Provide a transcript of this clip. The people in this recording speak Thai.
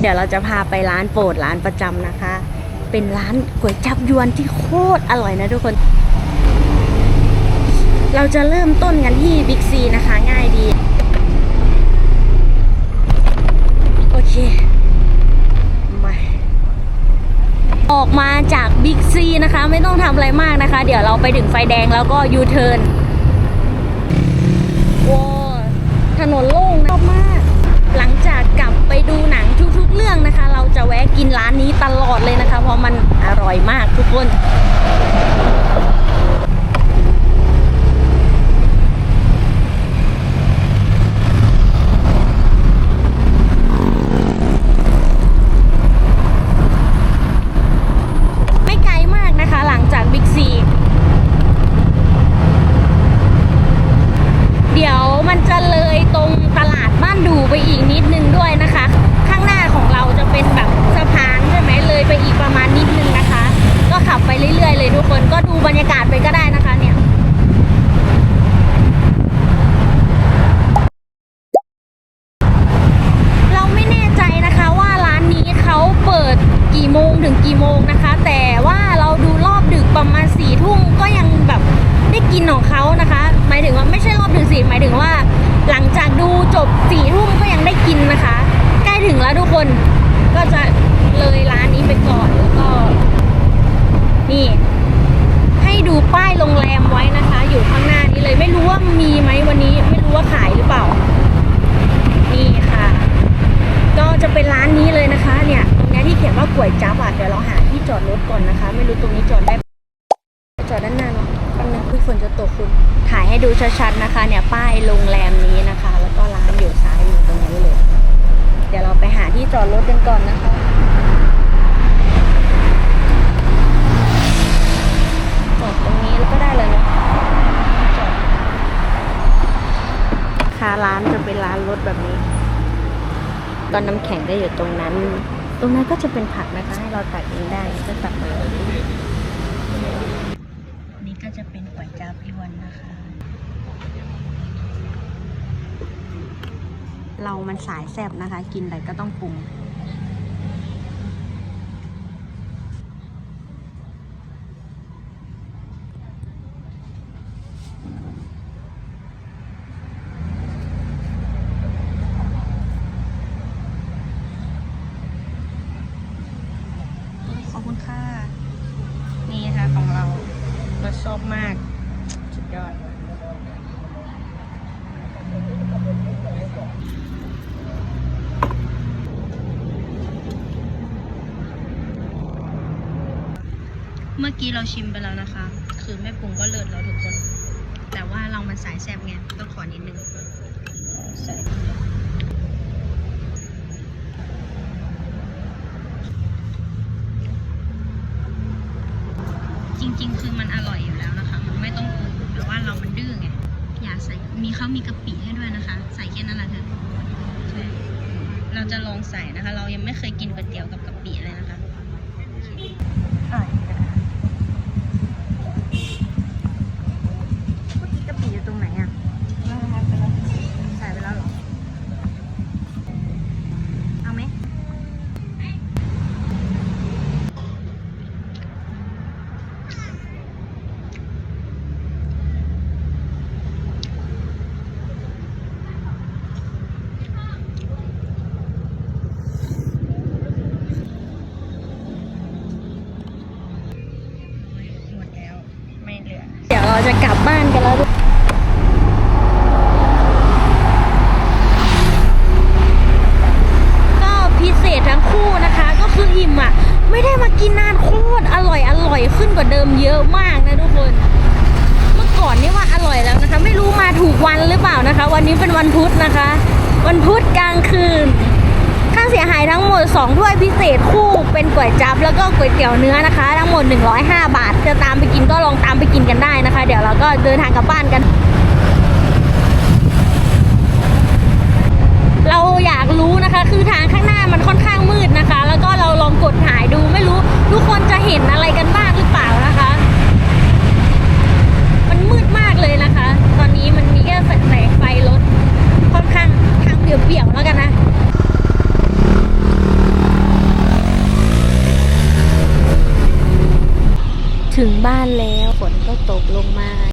เดี๋ยวเราจะพาไปร้านโปรดร้านประจำนะคะ เป็นร้านก๋วยจับยวนที่โคตรอร่อยนะทุกคน เราจะเริ่มต้นกันที่บิ๊กซีนะคะ ง่ายดี โอเคมาออกมาจากบิ๊กซีนะคะ ไม่ต้องทำอะไรมากนะคะ เดี๋ยวเราไปถึงไฟแดงแล้วก็ยูเทิร์นว้าวถนนโล่งนะชอบมาก หลังจากกลับ ดูหนังทุกๆเรื่องนะคะ เราจะแวะกินร้านนี้ตลอดเลยนะคะ เพราะมันอร่อยมากทุกคน ไม่ไกลมากนะคะ หลังจากบิ๊กซี เดี๋ยวมันจะเลยตรงตลาดบ้านดูไปอีกนิดนึงด้วยนะคะ ข้างหน้าของเราจะเป็นแบบสะพานใช่ไหมเลยไป อีกประมาณนิดนึงนะคะ ก็ขับไปเรื่อยๆ เลยทุกคนก็ดูบรรยากาศไปก็ได้นะคะเนี่ยเราไม่แน่ใจนะคะว่าร้านนี้เขาเปิดกี่โมงถึงกี่โมงนะคะ แต่ว่าเราดูรอบดึกประมาณสี่ทุ่มก็ยังแบบได้กินของเขานะคะ หมายถึงว่าไม่ใช่รอบดึกสิหมายถึงว่า หลังจากดูจบสี่ทุ่มก็ยังได้กินนะคะ ใกล้ถึงแล้วทุกคนก็จะเลยร้านนี้แล้วก็ นี่ ให้ดูป้ายโรงแรมไว้นะคะ อยู่ข้างหน้านี้เลยไม่รู้ว่ามีไหมวันนี้ไม่รู้ว่าขายหรือเปล่า นี่ค่ะ ก็จะเป็นร้านนี้เลยนะคะ เนี่ย ตรงเนี้ยที่เขียนว่าก๋วยจั๊บอะเดี๋ยวเราหาที่จอดรถก่อนนะคะ ไม่รู้ตรงนี้จอดได้จอดด้านหน้าเนาะ แป๊บนึงพี่ฝนจะตกคุณถ่ายให้ดูชัดๆนะคะ เนี่ยป้ายโรงแรมนี้นะคะ แล้วก็ร้านอยู่ซ้ายมือตรงนี้เลย เดี๋ยวเราไปหาที่จอดรถกันก่อนนะคะจอดตรงนี้แล้วก็ได้เลยนาะจอดค่ะร้านจะเป็นร้านรถแบบนี้ ตอนน้ำแข็งก็อยู่ตรงนั้น ตรงนั้นก็จะเป็นผักนะคะ ให้เราตักเองได้ก็ตักมาเลยนี่ก็จะเป็นก๋วยจั๊บอีวันนะคะ เรามันสายแซบนะคะ กินอะไรก็ต้องปรุง ขอบคุณค่ะ นี่นะคะของเราเราชอบมาก สุดยอด เมื่อกี้เราชิมไปแล้วนะคะ คือแม่ปรุงก็เลิศแล้วทุกคน แต่ว่าเรามันสายแซ่บไงต้องขอนิดนึงใส่จริง ๆ คือมันอร่อยอยู่แล้วนะคะ มันไม่ต้องปรุงแต่ว่าเรามันดื้อไง อยากใส่ มีเขามีกะปิให้ด้วยนะคะ ใส่แค่นั้นแหละเธอเราจะลองใส่นะคะ เรายังไม่เคยกินก๋วยเตี๋ยวกับกะปิเลยนะคะ อะเมื่อกี้กะปิอยู่ตรงไหนอะ ใส่ไปแล้วเหรอ เอาไหม หมดแล้ว ไม่เหลือ เดี๋ยวเราจะกลับบ้านกันแล้วทุกก็พิเศษทั้งคู่นะคะ ก็คืออิ่มอะ ไม่ได้มากินนานโคตรอร่อยอร่อย ขึ้นกว่าเดิมเยอะมากนะทุกคน เมื่อก่อนนี่ว่าอร่อยแล้วนะคะ ไม่รู้มาถูกวันหรือเปล่านะคะ วันนี้เป็นวันพุธนะคะ วันพุธกลางคืนค่าเสียหายทั้งหมด 2 ถ้วยพิเศษคู่เป็นก๋วยจั๊บแล้วก็ก๋วยเตี๋ยวเนื้อนะคะ ทั้งหมด 105 บาท จะตามไปกินก็ลองตามไปกินกันได้นะคะ เดี๋ยวเราก็เดินทางกลับบ้านกัน เราอยากรู้นะคะ คือทางข้างหน้ามันค่อนข้างมืดนะคะ แล้วก็เราลองกดถ่ายดูไม่รู้ทุ แล้วกันนะถึงบ้านแล้วฝนก็ตกลงมา